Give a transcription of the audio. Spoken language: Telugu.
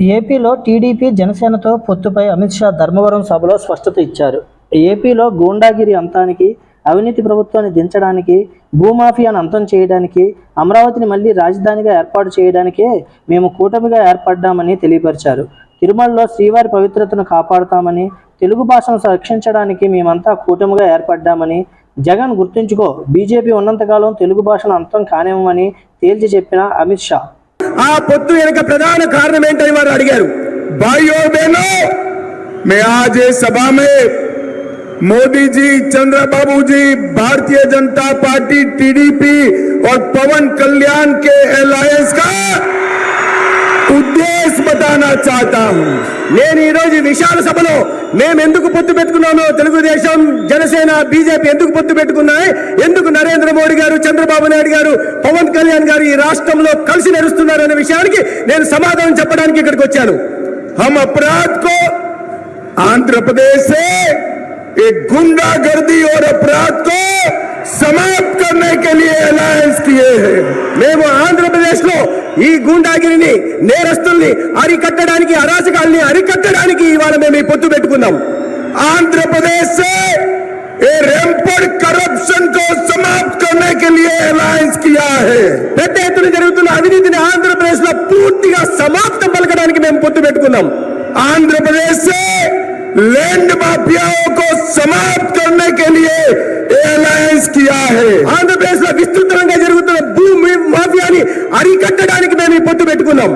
ఏపీలో టీడీపీ జనసేనతో పొత్తుపై అమిత్ షా ధర్మవరం సభలో స్పష్టత ఇచ్చారు. ఏపీలో గూండాగిరి అంతానికి అవినీతి ప్రభుత్వాన్ని దించడానికి భూమాఫియాను అంతం చేయడానికి అమరావతిని మళ్ళీ రాజధానిగా ఏర్పాటు చేయడానికే మేము కూటమిగా ఏర్పడ్డామని తెలియపరిచారు. తిరుమలలో శ్రీవారి పవిత్రతను కాపాడుతామని తెలుగు భాషను రక్షించడానికి మేమంతా కూటమిగా ఏర్పడ్డామని జగన్ గుర్తుంచుకో బీజేపీ ఉన్నంతకాలం తెలుగు భాషను అంతం కానివ్వమని తేల్చి చెప్పిన అమిత్ షా. ఆ పొత్తు వెనుక ప్రధాన కారణం ఏంటని వారు అడిగారు भाइयों बहनों मैं आज ये सभा में मोदी जी चंद्रबाबू जी भारतीय जनता पार्टी टीडीपी और पवन कल्याण के अलायंस का ఉద్దేశ్ బతానా చాహతా హూ నేను ఈ రోజు ఈ విశాల సభలో మేము ఎందుకు పొత్తు పెట్టుకున్నామో తెలుగుదేశం జనసేన బీజేపీ ఎందుకు పొత్తు పెట్టుకున్నాయి ఎందుకు నరేంద్ర మోడీ గారు చంద్రబాబు నాయుడు గారు పవన్ కళ్యాణ్ గారు ఈ రాష్ట్రంలో కలిసి నడుస్తున్నారు అనే విషయానికి నేను సమాధానం చెప్పడానికి ఇక్కడికి వచ్చాను हम अपराध को आंध्र प्रदेश से एक गुंडागर्दी और अपराध को समाप्त करने के लिए अलायंस किए हैं మేము ఆంధ్రప్రదేశ్ లో ఈ గూండాగిరిని నేరస్తుల్ని అరికట్టడానికి అరాచకాల్ని అరికట్టడానికి ఇవాళ మేము ఈ పొత్తు పెట్టుకున్నాం ఆంధ్రప్రదేశ్ से ये रैंपर करप्शन को समाप्त करने के लिए अलायंस किया है పెద్ద ఎత్తున జరుగుతున్న అవినీతిని ఆంధ్రప్రదేశ్ లో పూర్తిగా సమాప్తం పలకడానికి మేము పొత్తు పెట్టుకున్నాం ఆంధ్రప్రదేశ్ से लैंड माफियाओं को समाप्त करने के लिए ये अलायंस किया है ఆంధ్రప్రదేశ్ లో విస్తృతంగా జరుగుతున్న భూమి మాఫియాని అరికట్టడానికి మేము ఈ పొత్తు పెట్టుకున్నాం